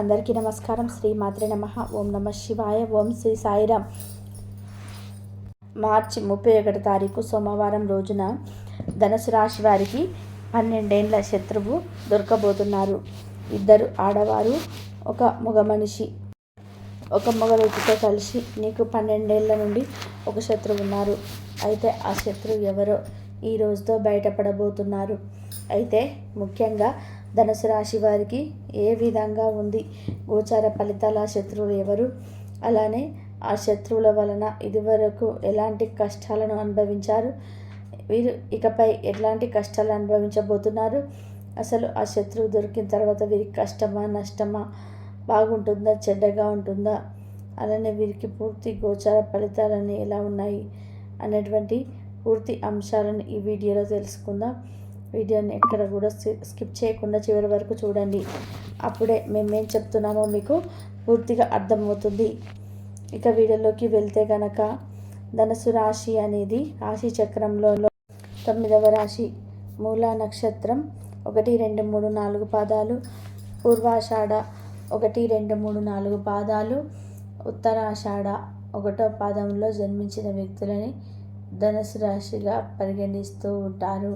అందరికీ నమస్కారం. శ్రీ మాత్రే నమ. ఓం నమ శివాయ. ఓం శ్రీ సాయిరామ్ మార్చి ముప్పై ఒకటి తారీఖు సోమవారం రోజున ధనుసు రాశి వారికి పన్నెండేండ్ల శత్రువు దొరకబోతున్నారు. ఇద్దరు ఆడవారు ఒక మగ మనిషి. ఒక మగ వ్యక్తితో కలిసి నీకు పన్నెండేళ్ళ నుండి ఒక శత్రువు ఉన్నారు. అయితే ఆ శత్రువు ఎవరో ఈ రోజుతో బయటపడబోతున్నారు. అయితే ముఖ్యంగా ధనుసు రాశి వారికి ఏ విధంగా ఉంది? గోచార ఫలితాల శత్రువులు ఎవరు? అలానే ఆ శత్రువుల వలన ఇదివరకు ఎలాంటి కష్టాలను అనుభవించారు? వీరు ఇకపై ఎలాంటి కష్టాలు అనుభవించబోతున్నారు? అసలు ఆ శత్రువు దొరికిన తర్వాత వీరికి కష్టమా నష్టమా? బాగుంటుందా చెడ్డగా ఉంటుందా? అలానే వీరికి పూర్తి గోచార ఫలితాలన్నీ ఎలా ఉన్నాయి? అనేటువంటి పూర్తి అంశాలను ఈ వీడియోలో తెలుసుకుందాం. వీడియోని ఎక్కడ కూడా స్కిప్ చేయకుండా చివరి వరకు చూడండి. అప్పుడే మేమేం చెప్తున్నామో మీకు పూర్తిగా అర్థమవుతుంది. ఇక వీడియోలోకి వెళ్తే గనక ధనుసు రాశి అనేది రాశి చక్రంలో తొమ్మిదవ రాశి. మూలా నక్షత్రం ఒకటి రెండు మూడు నాలుగు పాదాలు. పూర్వాషాఢ ఒకటి రెండు మూడు నాలుగు పాదాలు. ఉత్తరాషాఢ ఒకటో పాదంలో జన్మించిన వ్యక్తులని ధనుసు రాశిగా పరిగణిస్తూ ఉంటారు.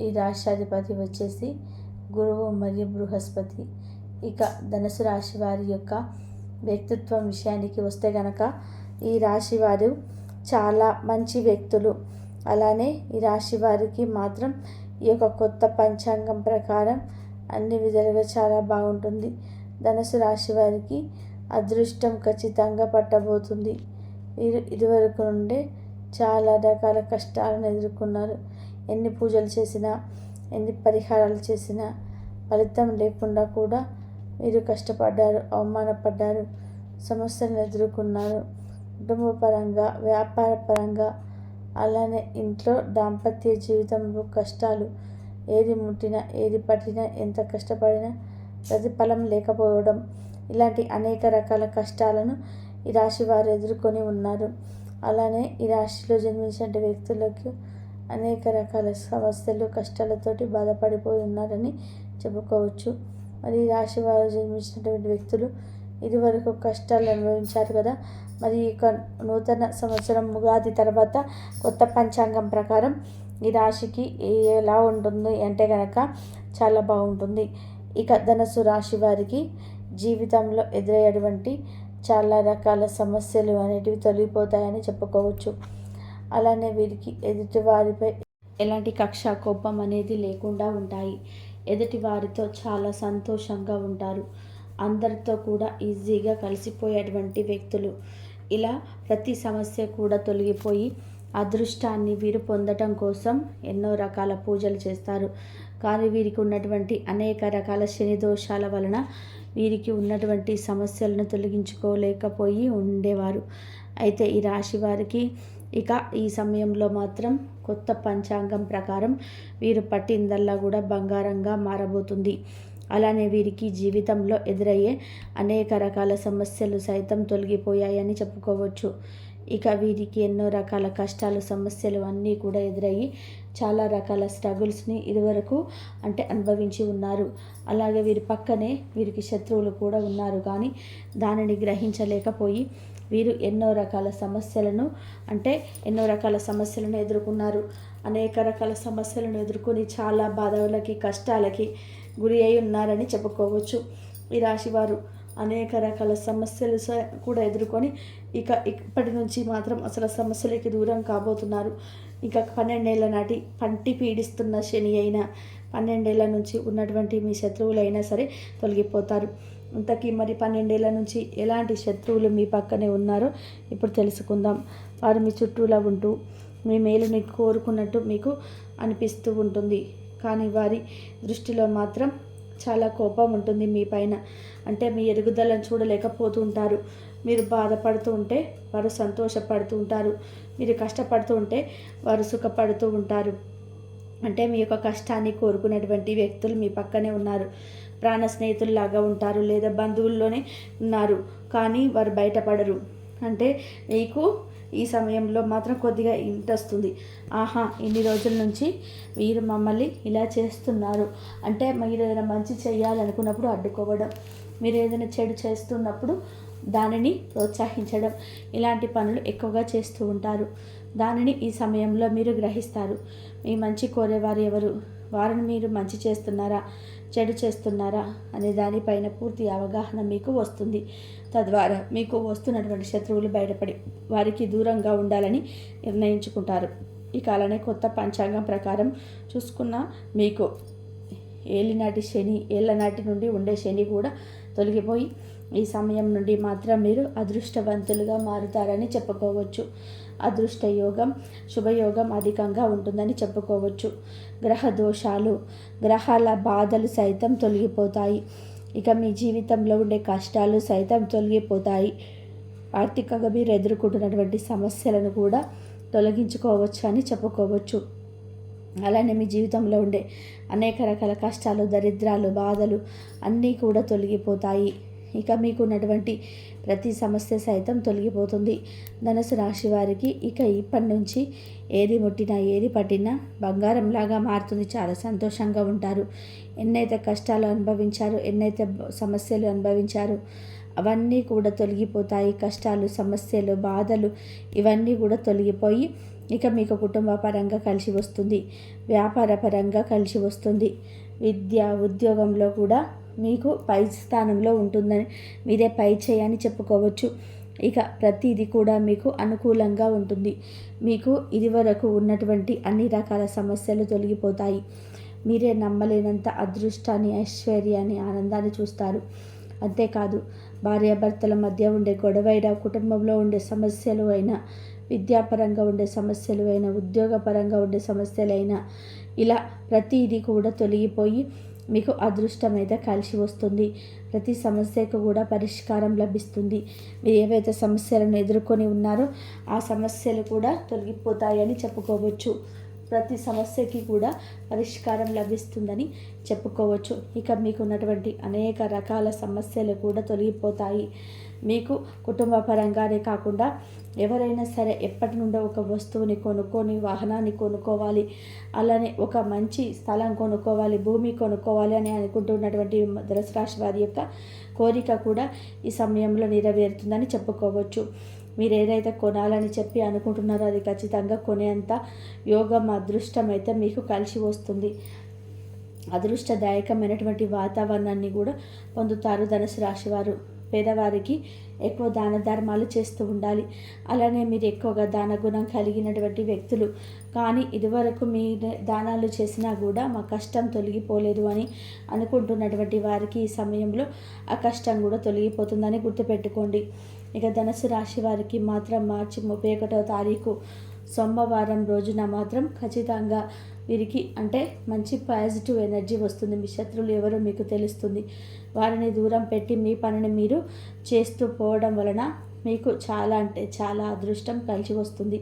ఈ రాష్ట్రాధిపతి వచ్చేసి గురువు మరియు బృహస్పతి. ఇక ధనుసు రాశి వారి యొక్క వ్యక్తిత్వం విషయానికి వస్తే గనక ఈ రాశి వారు చాలా మంచి వ్యక్తులు. అలానే ఈ రాశి వారికి మాత్రం ఈ యొక్క కొత్త పంచాంగం ప్రకారం అన్ని విధాలుగా చాలా బాగుంటుంది. ధనుసు రాశి వారికి అదృష్టం ఖచ్చితంగా పట్టబోతుంది. వీరు ఇదివరకు నుండే చాలా రకాల కష్టాలను ఎదుర్కొన్నారు. ఎన్ని పూజలు చేసినా ఎన్ని పరిహారాలు చేసినా ఫలితం లేకుండా కూడా మీరు కష్టపడ్డారు అవమానపడ్డారు సమస్యలను ఎదుర్కొన్నారు. కుటుంబపరంగా వ్యాపార పరంగా అలానే ఇంట్లో దాంపత్య జీవితంలో కష్టాలు ఏది ముట్టినా ఏది పట్టినా ఎంత కష్టపడినా ప్రతిఫలం లేకపోవడం ఇలాంటి అనేక రకాల కష్టాలను ఈ రాశి వారు ఎదుర్కొని ఉన్నారు. అలానే ఈ రాశిలో జన్మించిన వ్యక్తులకు అనేక రకాల సమస్యలు కష్టాలతోటి బాధపడిపోయి ఉన్నారని చెప్పుకోవచ్చు. మరి ఈ రాశి వారు జన్మించినటువంటి వ్యక్తులు ఇదివరకు కష్టాలు అనుభవించారు కదా. మరి ఇక నూతన సంవత్సరం ఉగాది తర్వాత కొత్త పంచాంగం ప్రకారం ఈ రాశికి ఎలా ఉంటుంది అంటే కనుక చాలా బాగుంటుంది. ఇక ధనస్సు రాశి వారికి జీవితంలో ఎదురయ్యేటువంటి చాలా రకాల సమస్యలు అనేటివి తొలగిపోతాయని చెప్పుకోవచ్చు. అలానే వీరికి ఎదుటి వారిపై ఎలాంటి కక్ష కోపం అనేది లేకుండా ఉంటాయి. ఎదుటి వారితో చాలా సంతోషంగా ఉంటారు. అందరితో కూడా ఈజీగా కలిసిపోయేటువంటి వ్యక్తులు. ఇలా ప్రతి సమస్య కూడా తొలగిపోయి అదృష్టాన్ని వీరు పొందటం కోసం ఎన్నో రకాల పూజలు చేస్తారు. కానీ వీరికి ఉన్నటువంటి అనేక రకాల శని దోషాల వలన వీరికి ఉన్నటువంటి సమస్యలను తొలగించుకోలేకపోయి ఉండేవారు. అయితే ఈ రాశి వారికి ఇక ఈ సమయంలో మాత్రం కొత్త పంచాంగం ప్రకారం వీరు పట్టిందల్లా కూడా బంగారంగా మారబోతుంది. అలానే వీరికి జీవితంలో ఎదురయ్యే అనేక రకాల సమస్యలు సైతం తొలగిపోయాయని చెప్పుకోవచ్చు. ఇక వీరికి ఎన్నో రకాల కష్టాలు సమస్యలు అన్నీ కూడా ఎదురయ్యి చాలా రకాల స్ట్రగుల్స్ని ఇదివరకు అంటే అనుభవించి ఉన్నారు. అలాగే వీరి పక్కనే వీరికి శత్రువులు కూడా ఉన్నారు. కానీ దానిని గ్రహించలేకపోయి వీరు ఎన్నో రకాల సమస్యలను అంటే ఎన్నో రకాల సమస్యలను ఎదుర్కొన్నారు. అనేక రకాల సమస్యలను ఎదుర్కొని చాలా బాధలకి కష్టాలకి గురి అయి ఉన్నారని చెప్పుకోవచ్చు. ఈ రాశివారు అనేక రకాల సమస్యలు కూడా ఎదుర్కొని ఇక ఇప్పటి నుంచి మాత్రం అసలు సమస్యలకి దూరం కాబోతున్నారు. ఇక పన్నెండేళ్ళ నాటి పంటి పీడిస్తున్న శని అయినా పన్నెండేళ్ళ నుంచి ఉన్నటువంటి మీ శత్రువులైనా సరే తొలగిపోతారు. ఇంతకీ మరి పన్నెండేళ్ళ నుంచి ఎలాంటి శత్రువులు మీ పక్కనే ఉన్నారో ఇప్పుడు తెలుసుకుందాం. వారు మీ చుట్టూలా ఉంటూ మీ మేలుని కోరుకున్నట్టు మీకు అనిపిస్తూ ఉంటుంది. కానీ వారి దృష్టిలో మాత్రం చాలా కోపం ఉంటుంది మీ పైన. అంటే మీ ఎదుగుదలను చూడలేకపోతూ ఉంటారు మీరు బాధపడుతూ ఉంటే వారు సంతోషపడుతూ ఉంటారు. మీరు కష్టపడుతూ ఉంటే వారు సుఖపడుతూ ఉంటారు. అంటే మీ యొక్క కష్టాన్ని కోరుకునేటువంటి వ్యక్తులు మీ పక్కనే ఉన్నారు. ప్రాణ స్నేహితుల్లాగా ఉంటారు లేదా బంధువుల్లోనే ఉన్నారు. కానీ వారు బయటపడరు. అంటే మీకు ఈ సమయంలో మాత్రం కొద్దిగా ఇంట్ వస్తుంది ఆహా ఇన్ని రోజుల నుంచి మీరు మమ్మల్ని ఇలా చేస్తున్నారు. అంటే మీరు ఏదైనా మంచి చేయాలనుకున్నప్పుడు అడ్డుకోవడం మీరు ఏదైనా చెడు చేస్తున్నప్పుడు దానిని ప్రోత్సహించడం ఇలాంటి పనులు ఎక్కువగా చేస్తూ ఉంటారు. దానిని ఈ సమయంలో మీరు గ్రహిస్తారు. మీ మంచి కోరేవారు ఎవరు? వారిని మీరు మంచి చేస్తున్నారా? చెడు చేస్తున్నారా అనే దానిపైన పూర్తి అవగాహన మీకు వస్తుంది. తద్వారా మీకు వస్తున్నటువంటి శత్రువులు బయటపడి వారికి దూరంగా ఉండాలని నిర్ణయించుకుంటారు. ఈ కాలనే కొత్త పంచాంగం ప్రకారం చూసుకున్న మీకు ఏలినాటి శని ఏళ్ళనాటి నుండి ఉండే శని కూడా తొలగిపోయి ఈ సమయం నుండి మాత్రం మీరు అదృష్టవంతులుగా మారుతారని చెప్పుకోవచ్చు. అదృష్ట యోగం శుభయోగం అధికంగా ఉంటుందని చెప్పుకోవచ్చు. గ్రహ దోషాలు గ్రహాల బాధలు సైతం తొలగిపోతాయి. ఇక మీ జీవితంలో ఉండే కష్టాలు సైతం తొలగిపోతాయి. ఆర్థికంగా మీరు ఎదుర్కొంటున్నటువంటి సమస్యలను కూడా తొలగించుకోవచ్చు అని చెప్పుకోవచ్చు. అలానే మీ జీవితంలో ఉండే అనేక రకాల కష్టాలు దరిద్రాలు బాధలు అన్నీ కూడా తొలగిపోతాయి. ఇక మీకు ఉన్నటువంటి ప్రతి సమస్య సైతం తొలగిపోతుంది. ధనుసు రాశి వారికి ఇక ఇప్పటి నుంచి ఏది ముట్టినా ఏది పట్టినా బంగారంలాగా మారుతుంది. చాలా సంతోషంగా ఉంటారు. ఎన్నైతే కష్టాలు అనుభవించారు ఎన్నైతే సమస్యలు అనుభవించారు అవన్నీ కూడా తొలగిపోతాయి. కష్టాలు సమస్యలు బాధలు ఇవన్నీ కూడా తొలగిపోయి ఇక మీకు కుటుంబ పరంగా కలిసి వస్తుంది. వ్యాపార పరంగా కలిసి వస్తుంది. విద్య ఉద్యోగంలో కూడా మీకు పై స్థానంలో ఉంటుందని మీదే పై చేయని చెప్పుకోవచ్చు. ఇక ప్రతిదీ కూడా మీకు అనుకూలంగా ఉంటుంది. మీకు ఇదివరకు ఉన్నటువంటి అన్ని రకాల సమస్యలు తొలగిపోతాయి. మీరే నమ్మలేనంత అదృష్టాన్ని ఐశ్వర్యాన్ని ఆనందాన్ని చూస్తారు. అంతేకాదు భార్యాభర్తల మధ్య ఉండే గొడవైన కుటుంబంలో ఉండే సమస్యలు అయినా విద్యాపరంగా ఉండే సమస్యలు అయినా ఉద్యోగపరంగా ఉండే సమస్యలైనా ఇలా ప్రతిదీ కూడా తొలగిపోయి మీకు అదృష్టం అయితే కలిసి వస్తుంది. ప్రతి సమస్యకు కూడా పరిష్కారం లభిస్తుంది. మీరు ఏవైతే సమస్యలను ఎదుర్కొని ఉన్నారో ఆ సమస్యలు కూడా తొలగిపోతాయని చెప్పుకోవచ్చు. ప్రతి సమస్యకి కూడా పరిష్కారం లభిస్తుందని చెప్పుకోవచ్చు. ఇక మీకు ఉన్నటువంటి అనేక రకాల సమస్యలు కూడా తొలగిపోతాయి. మీకు కుటుంబ పరంగానే కాకుండా ఎవరైనా సరే ఎప్పటి నుండో ఒక వస్తువుని కొనుక్కొని వాహనాన్ని కొనుక్కోవాలి. అలానే ఒక మంచి స్థలం కొనుక్కోవాలి భూమి కొనుక్కోవాలి అని అనుకుంటున్నటువంటి ధనుసు రాశి వారి యొక్క కోరిక కూడా ఈ సమయంలో నెరవేరుతుందని చెప్పుకోవచ్చు. మీరు ఏదైతే కొనాలని చెప్పి అనుకుంటున్నారో అది ఖచ్చితంగా కొనేంత యోగం అదృష్టం అయితే మీకు కలిసి వస్తుంది. అదృష్టదాయకమైనటువంటి వాతావరణాన్ని కూడా పొందుతారు ధనుసు రాశివారు. పేదవారికి ఎక్కువ దాన ధర్మాలు చేస్తూ ఉండాలి. అలానే మీరు ఎక్కువగా దాన గుణం కలిగినటువంటి వ్యక్తులు. కానీ ఇదివరకు మీ దానాలు చేసినా కూడా మా కష్టం తొలగిపోలేదు అని అనుకుంటున్నటువంటి వారికి ఈ సమయంలో ఆ కష్టం కూడా తొలగిపోతుందని గుర్తుపెట్టుకోండి. ఇక ధనుసు రాశి వారికి మాత్రం మార్చి ముప్పై ఒకటో తారీఖు సోమవారం రోజున మాత్రం ఖచ్చితంగా వీరికి అంటే మంచి పాజిటివ్ ఎనర్జీ వస్తుంది. మీ శత్రువులు ఎవరో మీకు తెలుస్తుంది. వారిని దూరం పెట్టి మీ పనిని మీరు చేస్తూ పోవడం వలన మీకు చాలా అంటే చాలా అదృష్టం కలిసి వస్తుంది.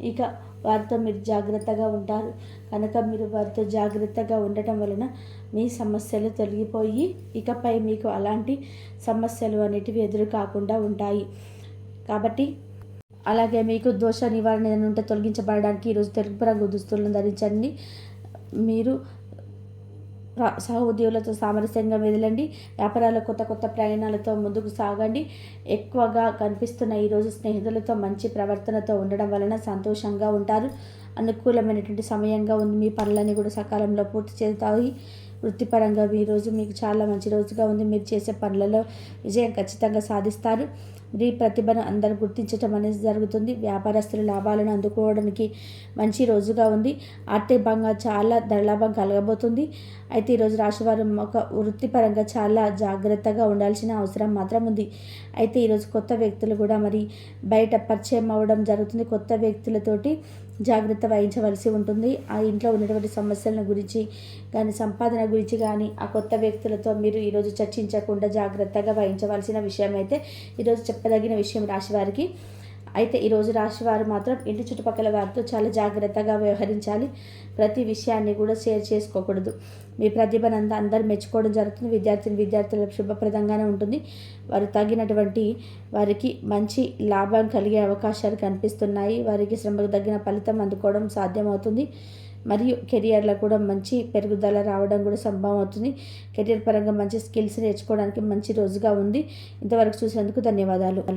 ఇక వారితో మీరు జాగ్రత్తగా ఉంటారు. కనుక మీరు వారితో జాగ్రత్తగా ఉండటం వలన మీ సమస్యలు తొలగిపోయి ఇకపై మీకు అలాంటి సమస్యలు అనేటివి ఎదురు కాకుండా ఉంటాయి. కాబట్టి అలాగే మీకు దోష నివారణ ఉంటే తొలగించబడడానికి ఈరోజు తెలుపు రంగు దుస్తులను ధరించండి. మీరు సహ ఉద్యోగులతో సామరస్యంగా మెదలండి. వ్యాపారాలు కొత్త కొత్త ప్రయాణాలతో ముందుకు సాగండి. ఎక్కువగా కనిపిస్తున్న ఈరోజు స్నేహితులతో మంచి ప్రవర్తనతో ఉండడం వలన సంతోషంగా ఉంటారు. అనుకూలమైనటువంటి సమయంగా ఉంది. మీ పనులన్నీ కూడా సకాలంలో పూర్తి చేస్తాయి. వృత్తిపరంగా ఈరోజు మీకు చాలా మంచి రోజుగా ఉంది. మీరు చేసే పనులలో విజయం ఖచ్చితంగా సాధిస్తారు. మీ ప్రతిభను అందరూ గుర్తించడం అనేది జరుగుతుంది. వ్యాపారస్తుల లాభాలను అందుకోవడానికి మంచి రోజుగా ఉంది. ఆర్థికంగా చాలా ధరలాభం కలగబోతుంది. అయితే ఈరోజు రాశివారు ఒక వృత్తిపరంగా చాలా జాగ్రత్తగా ఉండాల్సిన అవసరం మాత్రం ఉంది. అయితే ఈరోజు కొత్త వ్యక్తులు కూడా మరి బయట పరిచయం అవ్వడం జరుగుతుంది. కొత్త వ్యక్తులతోటి జాగ్రత్త వహించవలసి ఉంటుంది. ఆ ఇంట్లో ఉన్నటువంటి సమస్యల గురించి కానీ సంపాదన గురించి కానీ ఆ కొత్త వ్యక్తులతో మీరు ఈరోజు చర్చించకుండా జాగ్రత్తగా వహించవలసిన విషయం అయితే ఈరోజు చెప్పదగిన విషయం రాశి వారికి అయితే ఈరోజు రాశి వారు మాత్రం ఇంటి చుట్టుపక్కల వారితో చాలా జాగ్రత్తగా వ్యవహరించాలి. ప్రతి విషయాన్ని కూడా షేర్ చేసుకోకూడదు. మీ ప్రతిభనంతా అందరు మెచ్చుకోవడం జరుగుతుంది. విద్యార్థిని విద్యార్థులకు శుభప్రదంగానే ఉంటుంది. వారు తగినటువంటి వారికి మంచి లాభం కలిగే అవకాశాలు కనిపిస్తున్నాయి. వారికి శ్రమకు తగిన ఫలితం అందుకోవడం సాధ్యమవుతుంది. మరియు కెరియర్లో కూడా మంచి పెరుగుదల రావడం కూడా సంభవం అవుతుంది. కెరియర్ పరంగా మంచి స్కిల్స్ నేర్చుకోవడానికి మంచి రోజుగా ఉంది. ఇంతవరకు చూసినందుకు ధన్యవాదాలు.